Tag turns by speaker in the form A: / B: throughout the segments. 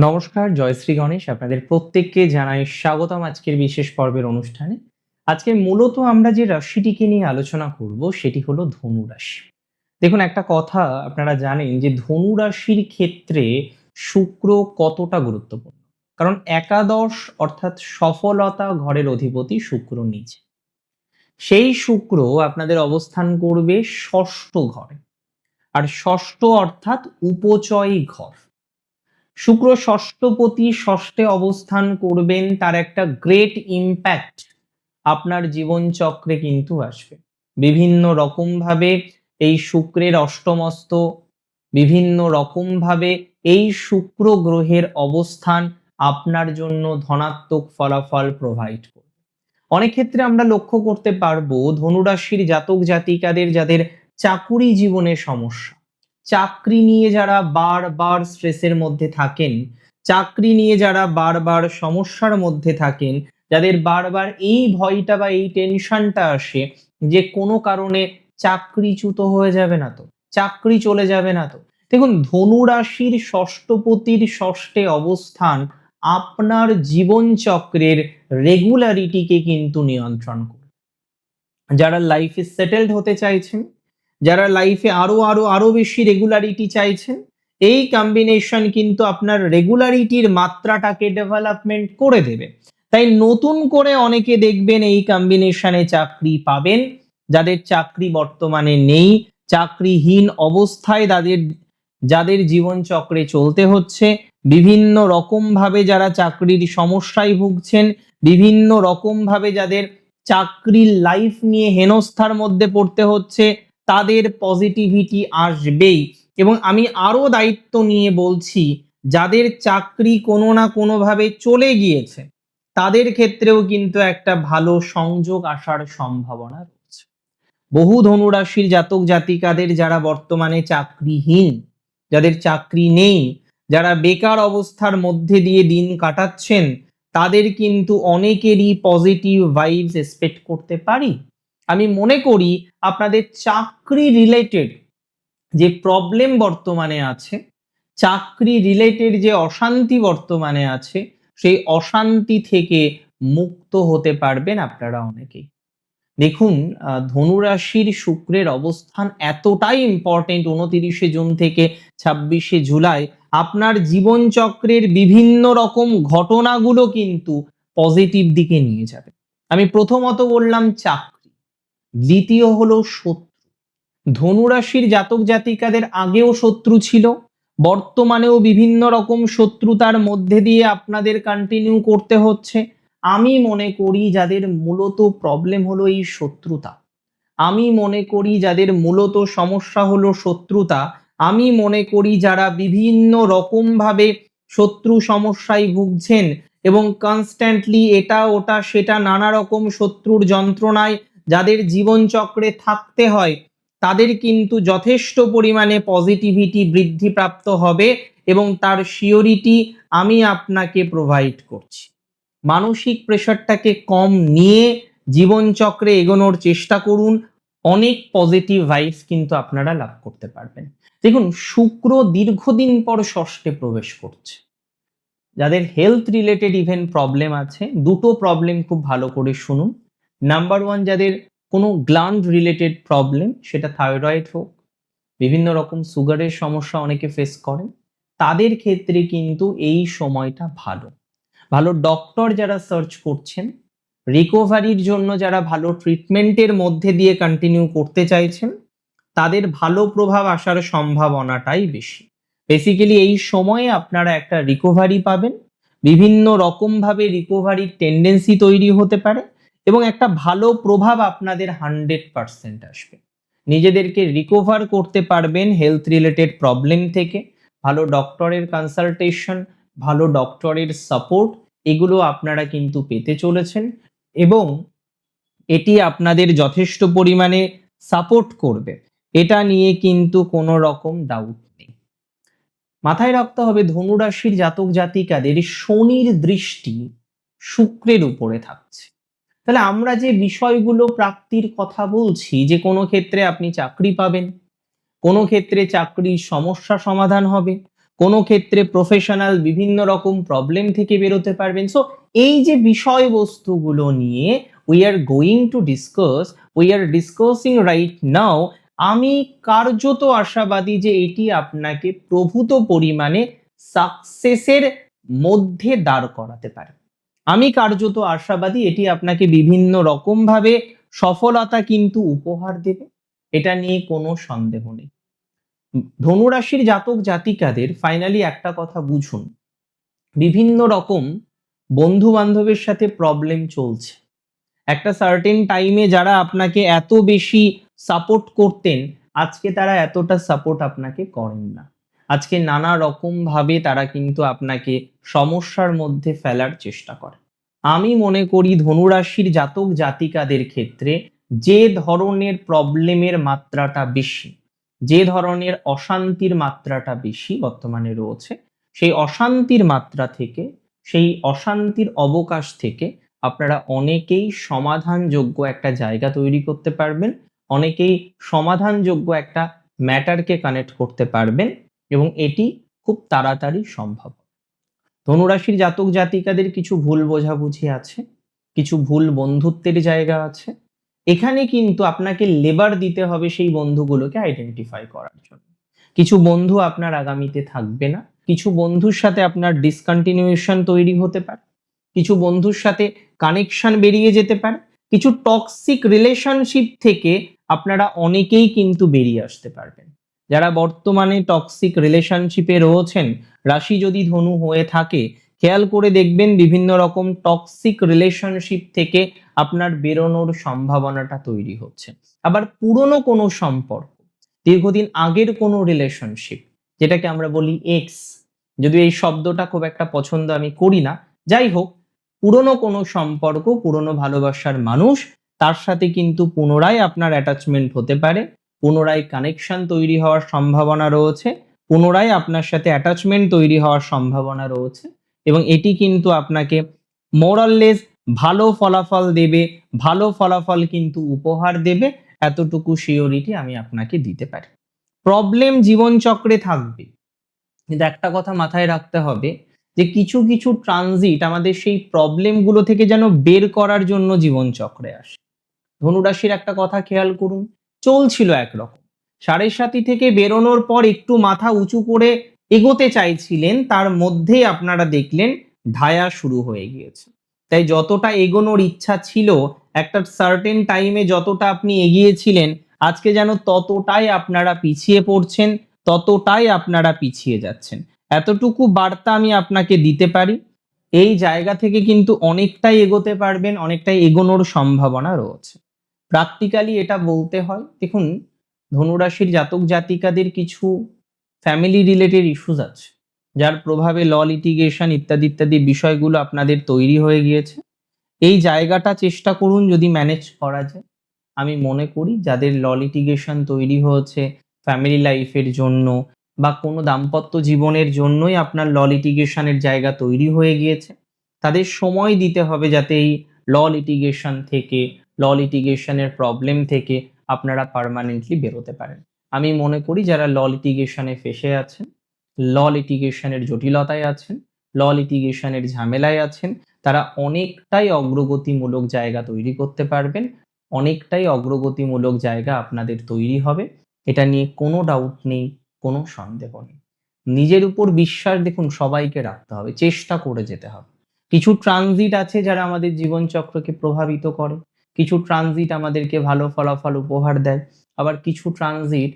A: নমস্কার জয়শ্রী গণেশ। আপনাদের প্রত্যেককে জানাই স্বাগতম আজকের বিশেষ পর্বের অনুষ্ঠানে। আজকে মূলত আমরা যে রাশিটিকে নিয়ে আলোচনা করব, সেটি হলো ধনু রাশি। দেখুন, একটা কথা আপনারা জানেন যে ধনু রাশির ক্ষেত্রে শুক্র কতটা গুরুত্বপূর্ণ। কারণ একাদশ অর্থাৎ সফলতা ঘরের অধিপতি শুক্র নিজে সেই শুক্র আপনাদের অবস্থান করবে ষষ্ঠ ঘরে। আর ষষ্ঠ অর্থাৎ উপচয় ঘর। শুক্র ষষ্ঠপতি ষষ্ঠে অবস্থান করবেন, তার একটা গ্রেট ইম্প্যাক্ট আপনার জীবন চক্রে কিন্তু আসবে। বিভিন্ন রকম ভাবে এই শুক্রের অষ্টমস্ত, বিভিন্ন রকম ভাবে এই শুক্র গ্রহের অবস্থান আপনার জন্য ধনাত্মক ফলাফল প্রোভাইড করবে। অনেক ক্ষেত্রে আমরা লক্ষ্য করতে পারব, ধনুরাশির জাতক জাতিকাদের যাদের চাকুরি জীবনে সমস্যা চাকরি নিয়ে যারা বারবার স্ট্রেসের মধ্যে থাকেন, চাকরি নিয়ে যারা বারবার সমস্যার মধ্যে থাকেন, যাদের বারবার এই ভয়টা বা এই টেনশনটা আসে যে কোনো কারণে চাকরিচ্যুত হয়ে যাবে না তো, চাকরি চলে যাবে না তো। দেখুন ধনু রাশির ষষ্ঠপতির ষষ্ঠে অবস্থান আপনার জীবন চক্রের রেগুলারিটিকে কিন্তু নিয়ন্ত্রণ করবে যারা লাইফে সেটেলড হতে চাইছেন যারা লাইফে আরও আরও আরও বেশি রেগুলারিটি চাইছেন, এই কম্বিনেশন কিন্তু আপনার রেগুলারিটির মাত্রাটাকে ডেভেলপমেন্ট করে দেবে। তাই নতুন করে অনেকে দেখবেন এই কম্বিনেশনে চাকরি পাবেন, যাদের চাকরি বর্তমানে নেই, চাকরিহীন অবস্থায় তাদের, যাদের জীবন চক্রে চলতে হচ্ছে, বিভিন্ন রকম ভাবে যারা চাকরির সমস্যায় ভুগছেন, বিভিন্ন রকম ভাবে যাদের চাকরির লাইফ নিয়ে হেনস্থার মধ্যে পড়তে হচ্ছে তাদের পজিটিভিটি আসবেই। এবং আমি আরও দায়িত্ব নিয়ে বলছি, যাদের চাকরি কোনো না কোনোভাবে চলে গিয়েছে, তাদের ক্ষেত্রেও কিন্তু একটা ভালো সংযোগ আসার সম্ভাবনা রয়েছে। বহু ধনুরাশির জাতক জাতিকাদের যারা বর্তমানে চাকরিহীন, যাদের চাকরি নেই, যারা বেকার অবস্থার মধ্যে দিয়ে দিন কাটাচ্ছেন, তাদের কিন্তু অনেকেরই পজিটিভ ভাইবস এক্সপেক্ট করতে পারি। আমি মনে করি আপনাদের চাকরি রিলেটেড যে প্রবলেম বর্তমানে আছে, চাকরি রিলেটেড যে অশান্তি বর্তমানে আছে, সেই অশান্তি থেকে মুক্ত হতে পারবেন আপনারা অনেকেই। দেখুন ধনুরাশির শুক্রের অবস্থান এতটাই ইম্পর্টেন্ট উনতিরিশে জুন থেকে ছাব্বিশে জুলাই। আপনার জীবন চক্রের বিভিন্ন রকম ঘটনাগুলো কিন্তু পজিটিভ দিকে নিয়ে যাবে। আমি প্রথমত বললাম চাকরি। দ্বিতীয় হলো শত্রু। ধনুরাশির জাতক জাতিকাদের আগেও শত্রু ছিল, বর্তমানেও বিভিন্ন রকম শত্রুতার মধ্যে দিয়ে আপনাদের কন্টিনিউ করতে হচ্ছে। আমি মনে করি যাদের মূলত প্রবলেম হলো এই শত্রুতা। আমি মনে করি যাদের মূলত সমস্যা হলো শত্রুতা, আমি মনে করি যারা বিভিন্ন রকম ভাবে শত্রু সমস্যায় ভুগছেন এবং কনস্ট্যান্টলি এটা, ওটা, সেটা, নানা রকম শত্রুর যন্ত্রণায় যাদের জীবন চক্রে থাকতে হয়, তাদের কিন্তু যথেষ্ট পরিমাণে পজিটিভিটি বৃদ্ধিপ্রাপ্ত হবে এবং তার শিওরিটি আমি আপনাকে প্রোভাইড করছি। মানসিক প্রেশারটাকে কম নিয়ে জীবন চক্রে এগোনোর চেষ্টা করুন, অনেক পজিটিভ ভাইবস কিন্তু আপনারা লাভ করতে পারবেন। দেখুন, শুক্র দীর্ঘদিন পর ষষ্ঠে প্রবেশ করছে। যাদের হেলথ রিলেটেড ইভেন প্রবলেম আছে, দুটো প্রবলেম খুব ভালো করে শুনুন। নাম্বার ওয়ান যাদের কোনো গ্ল্যান্ড রিলেটেড প্রবলেম সেটা থাইরয়েড হোক, বিভিন্ন রকম সুগারের সমস্যা অনেকে ফেস করেন, তাদের ক্ষেত্রে কিন্তু এই সময়টা ভালো। ভালো ডক্টর যারা সার্চ করছেন রিকভারির জন্য যারা ভালো ট্রিটমেন্টের মধ্যে দিয়ে কন্টিনিউ করতে চাইছেন, তাদের ভালো প্রভাব আসার সম্ভাবনাটাই বেশি। বেসিক্যালি এই সময়ে আপনারা একটা রিকভারি পাবেন, বিভিন্ন রকমভাবে রিকভারির টেন্ডেন্সি তৈরি হতে পারে এবং একটা ভালো প্রভাব আপনাদের হান্ড্রেড পার্সেন্ট আসবে। নিজেদেরকে রিকভার করতে পারবেন হেলথ রিলেটেড প্রবলেম থেকে। ভালো ডক্টরের কনসালটেশন ভালো ডক্টরের সাপোর্ট এগুলো আপনারা কিন্তু পেতে চলেছেন এবং এটি আপনাদের যথেষ্ট পরিমাণে সাপোর্ট করবে। এটা নিয়ে কিন্তু কোনো রকম ডাউট নেই। মাথায় রাখতে হবে, ধনুরাশির জাতক জাতিকাদের শনির দৃষ্টি শুক্রের উপরে থাকছে। তাহলে আমরা যে বিষয়গুলো প্রাপ্তির কথা বলছি, যে কোনো ক্ষেত্রে আপনি চাকরি পাবেন, কোনো ক্ষেত্রে চাকরির সমস্যা সমাধান হবে, কোনো ক্ষেত্রে প্রফেশনাল বিভিন্ন রকম প্রবলেম থেকে বেরোতে পারবেন। সো এই যে বিষয়বস্তুগুলো নিয়ে we are going to discuss we are discussing right now আমি কার্যত আশাবাদী যে এটি আপনাকে প্রভূত পরিমাণে সাকসেসের মধ্যে দাঁড় করাতে পারে। আমি কার্যত আশাবাদী, এটি আপনাকে বিভিন্ন রকমভাবে সফলতা কিন্তু উপহার দেবে, এটা নিয়ে কোনো সন্দেহ নেই। ধনুরাশির জাতক জাতিকাদের ফাইনালি একটা কথা বুঝুন, বিভিন্ন রকম বন্ধু বান্ধবের সাথে প্রবলেম চলছে। একটা সার্টেন টাইমে যারা আপনাকে এত বেশি সাপোর্ট করতেন, আজকে তারা এতটা সাপোর্ট আপনাকে করেন না। আজকে নানা রকম ভাবে তারা কিন্তু আপনাকে সমস্যার মধ্যে ফেলার চেষ্টা করে। আমি মনে করি ধনুরাশির জাতক জাতিকাদের ক্ষেত্রে যে ধরনের প্রবলেমের মাত্রাটা বেশি, যে ধরনের অশান্তির মাত্রাটা বেশি বর্তমানে রয়েছে, সেই অশান্তির মাত্রা থেকে, সেই অশান্তির অবকাশ থেকে আপনারা অনেকেই সমাধানযোগ্য একটা জায়গা তৈরি করতে পারবেন, অনেকেই সমাধানযোগ্য একটা ম্যাটারকে কানেক্ট করতে পারবেন। এবং এটি খুব তাড়াতাড়ি সম্ভব। ধনুরাশির জাতক জাতিকাদের কিছু ভুল বোঝাবুঝি আছে, কিছু ভুল বন্ধুত্বের জায়গা আছে। এখানে কিন্তু আপনাকে লেবার দিতে হবে সেই বন্ধুগুলোকে আইডেন্টিফাই করার জন্য। কিছু বন্ধু আপনার আগামীতে থাকবে না, কিছু বন্ধুর সাথে আপনার ডিসকন্টিনিউশন তৈরি হতে পারে, কিছু বন্ধুর সাথে কানেকশন বেরিয়ে যেতে পারে, কিছু টক্সিক রিলেশনশিপ থেকে আপনারা অনেকেই কিন্তু বেরিয়ে আসতে পারবেন। যারা বর্তমানে টক্সিক রিলেশনশিপে রয়েছেন, রাশি যদি ধনু হয়ে থাকে, খেয়াল করে দেখবেন বিভিন্ন রকম টক্সিক রিলেশনশিপ থেকে আপনার বেরোনোর সম্ভাবনাটা তৈরি হচ্ছে। আবার পুরনো কোনো সম্পর্ক, দীর্ঘদিন আগের কোনো রিলেশনশিপ যেটাকে আমরা বলি এক্স যদিও এই শব্দটা খুব একটা পছন্দ আমি করি না, যাই হোক, পুরনো কোনো সম্পর্ক, পুরনো ভালোবাসার মানুষ, তার সাথে কিন্তু পুনরায় আপনার অ্যাটাচমেন্ট হতে পারে। পুনরায় কানেকশন তৈরি হওয়ার সম্ভাবনা রয়েছে, পুনরায় আপনার সাথে অ্যাটাচমেন্ট তৈরি হওয়ার সম্ভাবনা রয়েছে এবং এটি কিন্তু আপনাকে মোরাললেস ভালো ফলাফল দেবে, ভালো ফলাফল কিন্তু উপহার দেবে, এতটুকু সিওরিটি আমি আপনাকে দিতে পারি। প্রবলেম জীবনচক্রে থাকবে। কিন্তু একটা কথা মাথায় রাখতে হবে যে কিছু কিছু ট্রানজিট আমাদের সেই প্রবলেমগুলো থেকে যেন বের করার জন্য জীবনচক্রে আসে। ধনুরাশির একটা কথা খেয়াল করুন। চলছিল একরকম। সাড়ে সাতি থেকে বেরোনোর পর একটু মাথা উঁচু করে এগোতে চাইছিলেন, তার মধ্যেই আপনারা দেখলেন ঢায়া শুরু হয়ে গিয়েছে। তাই যতটা এগোনোর ইচ্ছা ছিল, একটা সার্টেন টাইমে যতটা আপনি এগিয়েছিলেন, আজকে যেন ততটাই আপনারা পিছিয়ে পড়ছেন, ততটাই আপনারা পিছিয়ে যাচ্ছেন। এতটুকু বার্তা আমি আপনাকে দিতে পারি, এই জায়গা থেকে কিন্তু অনেকটাই এগোতে পারবেন, অনেকটাই এগোনোর সম্ভাবনা রয়েছে। প্র্যাকটিক্যালি এটা বলতে হয়, দেখুন, ধনুরাশির জাতক জাতিকাদের কিছু ফ্যামিলি রিলেটেড ইস্যুস আছে, যার প্রভাবে ল লিটিগেশন ইত্যাদি ইত্যাদি বিষয়গুলো আপনাদের তৈরি হয়ে গিয়েছে। এই জায়গাটা চেষ্টা করুন যদি ম্যানেজ করা যায়। আমি মনে করি যাদের ল লিটিগেশন তৈরি হয়েছে ফ্যামিলি লাইফের জন্য বা কোনো দাম্পত্য জীবনের জন্যই আপনার ল লিটিগেশনের জায়গা তৈরি হয়ে গিয়েছে, তাদের সময় দিতে হবে যাতে এই ল লিটিগেশন থেকে ল লিটিগেশনের প্রবলেম থেকে আপনারা পারমানেন্টলি বেরোতে পারেন। আমি মনে করি যারা ল লিটিগেশনে ফেসে আছেন, ল লিটিগেশনের জটিলতায় আছেন, ল লিটিগেশনের ঝামেলায় আছেন, তারা অনেকটাই অগ্রগতিমূলক জায়গা তৈরি করতে পারবেন, অনেকটাই অগ্রগতিমূলক জায়গা আপনাদের তৈরি হবে, এটা নিয়ে কোনো ডাউট নেই, কোনো সন্দেহ নেই। নিজের উপর বিশ্বাস দেখুন, সবাইকে রাখতে হবে, চেষ্টা করে যেতে হবে। কিছু ট্রানজিট আছে যারা আমাদের জীবনচক্রকে প্রভাবিত করে কিছু ট্রানজিট আমাদেরকে ভালো ফলাফল উপহার দেয়, আবার কিছু ট্রানজিট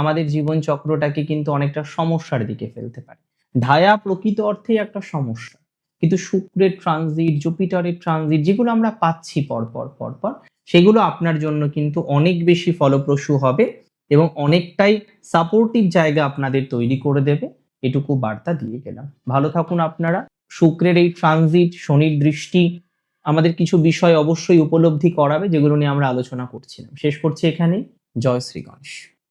A: আমাদের জীবন চক্রটাকে কিন্তু অনেকটা সমস্যার দিকে ফেলতে পারে। ধায়া প্রকৃত অর্থেই একটা সমস্যা। কিন্তু শুক্রের ট্রানজিট জুপিটারের ট্রানজিট যেগুলো আমরা পাচ্ছি পর পর পর পর সেগুলো আপনার জন্য কিন্তু অনেক বেশি ফলপ্রসূ হবে এবং অনেকটাই সাপোর্টিভ জায়গা আপনাদের তৈরি করে দেবে। এটুকু বার্তা দিয়ে গেলাম। ভালো থাকুন আপনারা। শুক্রের এই ট্রানজিট শনির দৃষ্টি আমাদের কিছু বিষয় অবশ্যই উপলব্ধি করাবে যেগুলো নিয়ে আমরা আলোচনা করছিলাম। শেষ করছি এখানে জয় শ্রী গণেশ।